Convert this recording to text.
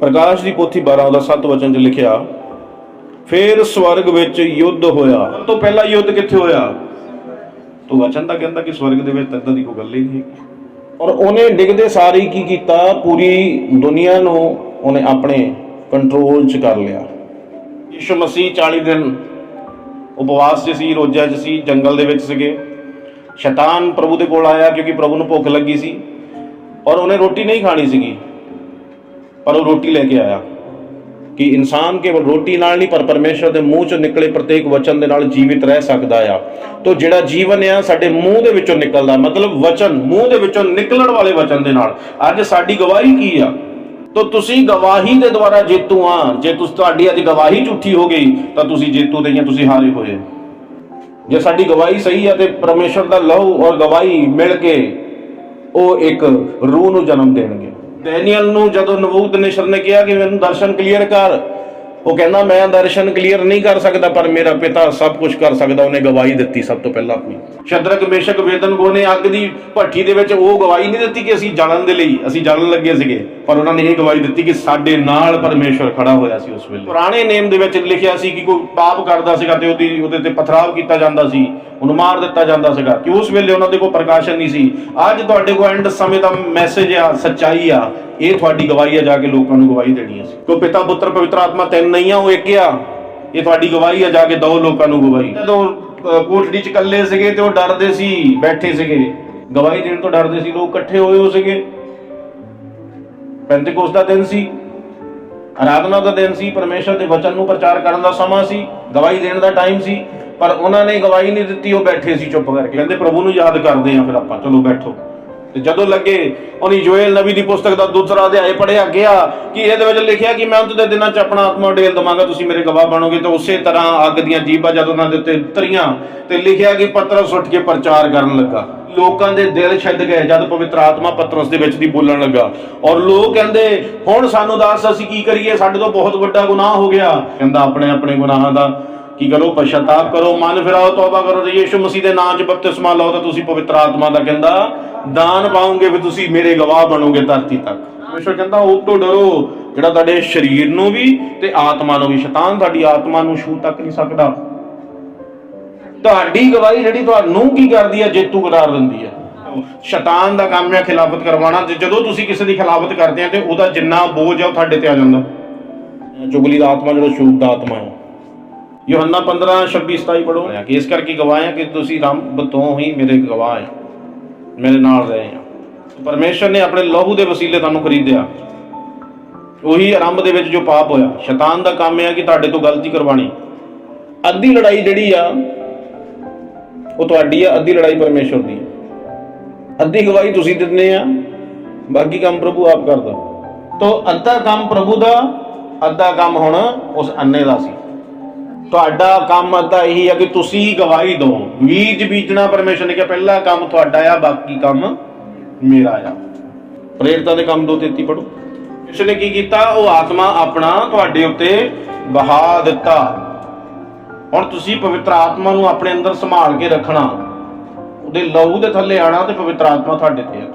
ਪ੍ਰਕਾਸ਼ ਦੀ ਪੋਥੀ 12 ਦਾ 7 ਵਚਨ 'ਚ ਲਿਖਿਆ, ਫਿਰ ਸਵਰਗ ਵਿੱਚ ਯੁੱਧ ਹੋਇਆ। ਸਭ ਤੋਂ ਪਹਿਲਾਂ ਯੁੱਧ ਕਿੱਥੇ ਹੋਇਆ? ਤੋ ਵਚਨ ਤਾਂ ਕਹਿੰਦਾ ਕਿ ਸਵਰਗ ਦੇ ਵਿੱਚ ਤੱਦਾਂ ਦੀ ਕੋਈ ਗੱਲ ਹੀ ਨਹੀਂ ਔਰ ਉਹਨੇ ਡਿੱਗਦੇ ਸਾਰੀ ਕੀ ਕੀਤਾ? ਪੂਰੀ ਦੁਨੀਆ ਨੂੰ ਉਹਨੇ ਆਪਣੇ ਕੰਟਰੋਲ 'ਚ ਕਰ ਲਿਆ। ਯਿਸੂ ਮਸੀਹ 40 ਦਿਨ ਉਪਵਾਸ 'ਚ ਸੀ, ਰੋਜ਼ਾ 'ਚ ਸੀ, ਜੰਗਲ ਦੇ ਵਿੱਚ ਸੀਗੇ। ਸ਼ੈਤਾਨ ਪ੍ਰਭੂ ਦੇ ਕੋਲ ਆਇਆ ਕਿਉਂਕਿ ਪ੍ਰਭੂ ਨੂੰ ਭੁੱਖ ਲੱਗੀ ਸੀ। ਔਰ ਉਹਨੇ ਰੋਟੀ ਨਹੀਂ ਖਾਣੀ ਸੀਗੀ। ਪਰ ਉਹ ਰੋਟੀ ਲੈ ਕੇ ਆਇਆ ਕਿ ਇਨਸਾਨ ਕੇਵਲ ਰੋਟੀ ਨਾਲ ਨਹੀਂ, ਪਰ ਪਰਮੇਸ਼ਰ ਦੇ ਮੂੰਹ ਚੋਂ ਨਿਕਲੇ ਪ੍ਰਤੇਕ ਵਚਨ ਦੇ ਨਾਲ ਜੀਵਿਤ ਰਹਿ ਸਕਦਾ ਆ। ਤੋ ਜਿਹੜਾ ਜੀਵਨ ਆ, ਸਾਡੇ ਮੂੰਹ ਦੇ ਵਿੱਚੋਂ ਨਿਕਲਦਾ। ਮਤਲਬ ਵਚਨ, ਮੂੰਹ ਦੇ ਵਿੱਚੋਂ ਨਿਕਲਣ ਵਾਲੇ ਵਚਨ ਦੇ ਨਾਲ। ਅੱਜ ਸਾਡੀ ਗਵਾਹੀ ਕੀ ਆ? ਤੋ ਤੁਸੀਂ ਗਵਾਹੀ ਦੇ ਦੁਆਰਾ ਜੇਤੂ ਆ। ਜੇ ਤੁਸੀਂ, ਤੁਹਾਡੀ ਅੱਜ ਗਵਾਹੀ ਝੂਠੀ ਹੋ ਗਈ, ਤਾਂ ਤੁਸੀਂ ਜੇਤੂ ਦੇ ਤੁਸੀਂ ਹਾਰੇ ਹੋਏ। ਜੇ ਸਾਡੀ ਗਵਾਹੀ ਸਹੀ ਆ, ਤੇ ਪਰਮੇਸ਼ਰ ਦਾ ਲਹੂ ਔਰ ਗਵਾਹੀ ਮਿਲ ਕੇ ਉਹ ਇੱਕ ਰੂਹ ਨੂੰ ਜਨਮ ਦੇਣਗੇ। ਡੈਨੀਅਲ ਨੂੰ ਜਦੋਂ ਨਬੂਤ ਨਿਸ਼ਰ ਨੇ ਕਿਹਾ ਕਿ ਮੈਨੂੰ ਦਰਸ਼ਨ ਕਲੀਅਰ ਕਰ ਉਹ ਕਹਿੰਦਾ, ਮੈਂ ਦਰਸ਼ਨ ਕਲੀਅਰ ਨਹੀਂ ਕਰ ਸਕਦਾ, ਪਰ ਮੇਰਾ ਪਿਤਾ ਸਭ ਕੁਝ ਕਰ ਸਕਦਾ। ਉਹਨੇ ਗਵਾਹੀ ਦਿੱਤੀ ਸਭ ਤੋਂ ਪਹਿਲਾਂ ਆਪਣੀ। ਸ਼ਦਰਕ ਬੇਸ਼ੱਕ ਵੇਦਨਗੋ ਨੇ ਅੱਗ ਦੀ ਭੱਠੀ ਦੇ ਵਿੱਚ ਉਹ ਗਵਾਹੀ ਨਹੀਂ ਦਿੱਤੀ ਕਿ ਅਸੀਂ ਜਲਣ ਦੇ ਲਈ, ਅਸੀਂ ਜਲਣ ਲੱਗੇ ਸੀਗੇ। ਪਰ ਉਹਨਾਂ ਨੇ ਇਹ ਗਵਾਹੀ ਦਿੱਤੀ ਕਿ ਸਾਡੇ ਨਾਲ ਪਰਮੇਸ਼ਵਰ ਖੜਾ ਹੋਇਆ ਸੀ ਉਸ ਵੇਲੇ। ਪੁਰਾਣੇ ਨੇਮ ਦੇ ਵਿੱਚ ਲਿਖਿਆ ਸੀ ਕਿ ਕੋਈ ਪਾਪ ਕਰਦਾ ਸੀਗਾ ਤੇ ਉਹਦੀ, ਉਹਦੇ ਤੇ ਪਥਰਾਵ ਕੀਤਾ ਜਾਂਦਾ ਸੀ, ਉਹਨੂੰ ਮਾਰ ਦਿੱਤਾ ਜਾਂਦਾ ਸੀਗਾ। ਕਿ ਉਸ ਵੇਲੇ ਉਹਨਾਂ ਦੇ ਕੋਲ ਪ੍ਰਕਾਸ਼ਨ ਨਹੀਂ ਸੀ। ਅੱਜ ਤੁਹਾਡੇ ਕੋਲ ਐਂਡ ਸਮੇਂ ਦਾ ਮੈਸੇਜ ਆ, ਸੱਚਾਈ ਆ। ਇਹ ਤੁਹਾਡੀ ਗਵਾਹੀ ਆ ਜਾ ਕੇ ਲੋਕਾਂ ਨੂੰ ਗਵਾਹੀ ਦੇਣੀ ਸੀ। ਕੋ ਪਿਤਾ ਪੁੱਤਰ ਪਵਿੱਤਰ ਆਤਮਾ ਤਿੰਨ ਨਹੀਂ ਆ ਉਹ ਇੱਕ ਆ। ਇਹ ਤੁਹਾਡੀ ਗਵਾਹੀ ਆ ਜਾ ਕੇ ਦੋ ਲੋਕਾਂ ਨੂੰ ਗਵਾਹੀ। ਜਦੋਂ ਕੋਠੜੀ ਚ ਇਕੱਲੇ ਸੀਗੇ ਤੇ ਉਹ ਡਰਦੇ ਸੀ, ਬੈਠੇ ਸੀਗੇ। ਗਵਾਹੀ ਦੇਣ ਤੋਂ ਡਰਦੇ ਸੀ, ਲੋਕ ਇਕੱਠੇ ਹੋਏ ਹੋ ਸੀਗੇ। ਪੈਂਤੇਕੋਸ ਦਾ ਦਿਨ ਸੀ ਆਰਾਧਨਾ ਦਾ ਦਿਨ ਸੀ, ਪਰਮੇਸ਼ਰ ਦੇ ਵਚਨ ਨੂੰ ਪ੍ਰਚਾਰ ਕਰਨ ਦਾ ਸਮਾਂ ਸੀ, ਗਵਾਹੀ ਦੇਣ ਦਾ ਟਾਈਮ ਸੀ, ਪਰ ਉਹਨਾਂ ਨੇ ਗਵਾਹੀ ਨਹੀਂ ਦਿੱਤੀ, ਉਹ ਬੈਠੇ ਸੀ ਚੁੱਪ ਕਰਕੇ। ਕਹਿੰਦੇ, ਪ੍ਰਭੂ ਨੂੰ ਯਾਦ ਕਰਦੇ ਆ ਫਿਰ ਆਪਾਂ, ਚਲੋ ਬੈਠੋ। ਤੇ ਜਦੋਂ ਲੱਗੇ, ਉਹਨੇ ਯੋਏਲ ਨਬੀ ਦੀ ਪੁਸਤਕ ਦਾ ਦੂਸਰਾ ਅਧਿਆਇ ਪੜਿਆ ਗਿਆ ਕਿ ਇਹਦੇ ਵਿੱਚ ਲਿਖਿਆ ਕਿ ਮੈਂ ਅੰਤ ਦੇ ਦਿਨਾਂ 'ਚ ਆਪਣਾ ਆਤਮਾ ਡੇਲ ਦਵਾਂਗਾ, ਤੁਸੀਂ ਮੇਰੇ ਗਵਾਹ ਬਣੋਗੇ। ਤੇ ਉਸੇ ਤਰ੍ਹਾਂ ਅੱਗ ਦੀਆਂ ਜੀਬਾਂ ਜਦੋਂ ਉਹਨਾਂ ਦੇ ਉੱਤੇ ਉਤਰੀਆਂ ਤੇ ਲਿਖਿਆ ਕਿ ਪਤਰਸ ਉੱਠ ਕੇ ਪ੍ਰਚਾਰ ਕਰਨ ਲੱਗਾ। ਲੋਕਾਂ ਦੇ ਦਿਲ ਛੱਡ ਗਏ ਜਦ ਪਵਿੱਤਰ ਆਤਮਾ ਪਤਰਸ ਦੇ ਵਿੱਚ ਦੀ ਬੋਲਣ ਲੱਗਾ। ਔਰ ਲੋਕ ਕਹਿੰਦੇ, ਹੁਣ ਸਾਨੂੰ ਦੱਸ, ਅਸੀਂ ਕੀ ਕਰੀਏ? ਸਾਡੇ ਤੋਂ ਬਹੁਤ ਵੱਡਾ ਗੁਨਾਹ ਹੋ ਗਿਆ। ਕਹਿੰਦਾ, ਆਪਣੇ ਆਪਣੇ ਗੁਨਾਹਾਂ ਦਾ ਕੀ ਕਰੋ? ਪਛਤਾਪ ਕਰੋ, ਮਨ ਫਿਰਾਓ, ਤੌਬਾ ਕਰੋ ਤੇ ਯੀਸ਼ੂ ਮਸੀਹ ਦੇ ਨਾਮ 'ਚ ਬਪਤਿਸਮਾ ਲਓ ਤਾਂ ਤੁਸੀਂ ਪਵਿੱਤਰ ਆਤਮਾ ਦਾ। ਕਹਿੰਦਾ ਦਾਨ ਪਾਓਗੇ ਵੀ ਤੁਸੀਂ ਮੇਰੇ ਗਵਾਹ ਬਣੋਗੇ ਧਰਤੀ ਤੱਕ। ਪਰਮੇਸ਼ਰ ਕਹਿੰਦਾ, ਉਹ ਤੋਂ ਡਰੋ, ਜਿਹੜਾ ਤੁਹਾਡੇ ਸਰੀਰ ਨੂੰ ਵੀ ਤੇ ਆਤਮਾ ਨੂੰ ਵੀ। ਸ਼ੈਤਾਨ ਤੁਹਾਡੀ ਆਤਮਾ ਨੂੰ ਛੂ ਤੱਕ ਨਹੀਂ ਸਕਦਾ। ਤੁਹਾਡੀ ਗਵਾਹੀ ਜਿਹੜੀ ਤੁਹਾਨੂੰ ਕੀ ਕਰਦੀ ਹੈ? ਜੇਤੂ ਕਰਾਰ ਦਿੰਦੀ ਹੈ। ਸ਼ੈਤਾਨ ਦਾ ਕੰਮ ਹੈ ਖਿਲਾਫਤ ਕਰਵਾਉਣਾ। ਤੇ ਜਦੋਂ ਤੁਸੀਂ ਕਿਸੇ ਦੀ ਖਿਲਾਫਤ ਕਰਦੇ ਆ ਤੇ ਉਹਦਾ ਜਿੰਨਾ ਬੋਝ ਆ ਉਹ ਤੁਹਾਡੇ ਤੇ ਆ ਜਾਂਦਾ। ਚੁਗਲੀ ਦਾ ਆਤਮਾ ਜਿਹੜਾ ਛੂਤ ਦਾ ਆਤਮਾ ਹੈ। ਯੋਹੰਨਾ 15 26 27 ਪੜੋ ਕਿ ਇਸ ਕਰਕੇ ਗਵਾਹ ਆ ਕਿ ਤੁਸੀਂ ਰੱਬ ਤੋਂ ਹੀ ਮੇਰੇ ਗਵਾਹ ਹੈ। ਮੇਰੇ ਨਾਲ ਰਹੇ ਆ ਪਰਮੇਸ਼ਰ ਨੇ ਆਪਣੇ ਲਹੂ ਦੇ ਵਸੀਲੇ ਤੁਹਾਨੂੰ ਖਰੀਦਿਆ। ਉਹੀ ਆਰੰਭ ਦੇ ਵਿੱਚ ਜੋ ਪਾਪ ਹੋਇਆ। ਸ਼ੈਤਾਨ ਦਾ ਕੰਮ ਹੈ ਕਿ ਤੁਹਾਡੇ ਤੋਂ ਗਲਤੀ ਕਰਵਾਣੀ ਅੱਧੀ ਲੜਾਈ ਜਿਹੜੀ ਆ, ਉਹ ਤੁਹਾਡੀ ਆ, ਅੱਧੀ ਲੜਾਈ ਪਰਮੇਸ਼ਰ ਦੀ। ਅੱਧੀ ਗਵਾਹੀ ਤੁਸੀਂ ਦਿੰਦੇ ਆ, ਬਾਕੀ ਕੰਮ ਪ੍ਰਭੂ ਆਪ ਕਰਦਾ। ਤੋ ਅੱਧਾ ਕੰਮ ਪ੍ਰਭੂ ਦਾ, ਅੱਧਾ ਕੰਮ ਹੁਣ ਉਸ ਅੰਨੇ ਦਾ ਸੀ। ਤੁਹਾਡਾ ਕੰਮ ਅੱਧਾ ਇਹੀ ਆ ਕਿ ਤੁਸੀਂ ਗਵਾਹੀ ਦਿਓ। ਬੀਜ ਬੀਜਣਾ ਪਰਮੇਸ਼ਰ ਨੇ ਕਿਹਾ ਪਹਿਲਾ ਕੰਮ ਤੁਹਾਡਾ ਆ, ਬਾਕੀ ਕੰਮ ਮੇਰਾ ਆ। ਪ੍ਰੇਰਤਾ ਦੇ ਕੰਮ 2:33 ਪੜੋ ਇਸ ਨੇ ਕੀ ਕੀਤਾ? ਉਹ ਆਤਮਾ ਆਪਣਾ ਤੁਹਾਡੇ ਉੱਤੇ ਬਹਾ ਦਿੱਤਾ। ਹੁਣ ਤੁਸੀਂ ਪਵਿੱਤਰ ਆਤਮਾ ਨੂੰ ਆਪਣੇ ਅੰਦਰ ਸੰਭਾਲ ਕੇ ਰੱਖਣਾ। ਉਹਦੇ ਲਹੂ ਦੇ ਥੱਲੇ ਆਣਾ ਤੇ ਪਵਿੱਤਰ ਆਤਮਾ ਤੁਹਾਡੇ ਤੇ ਆ।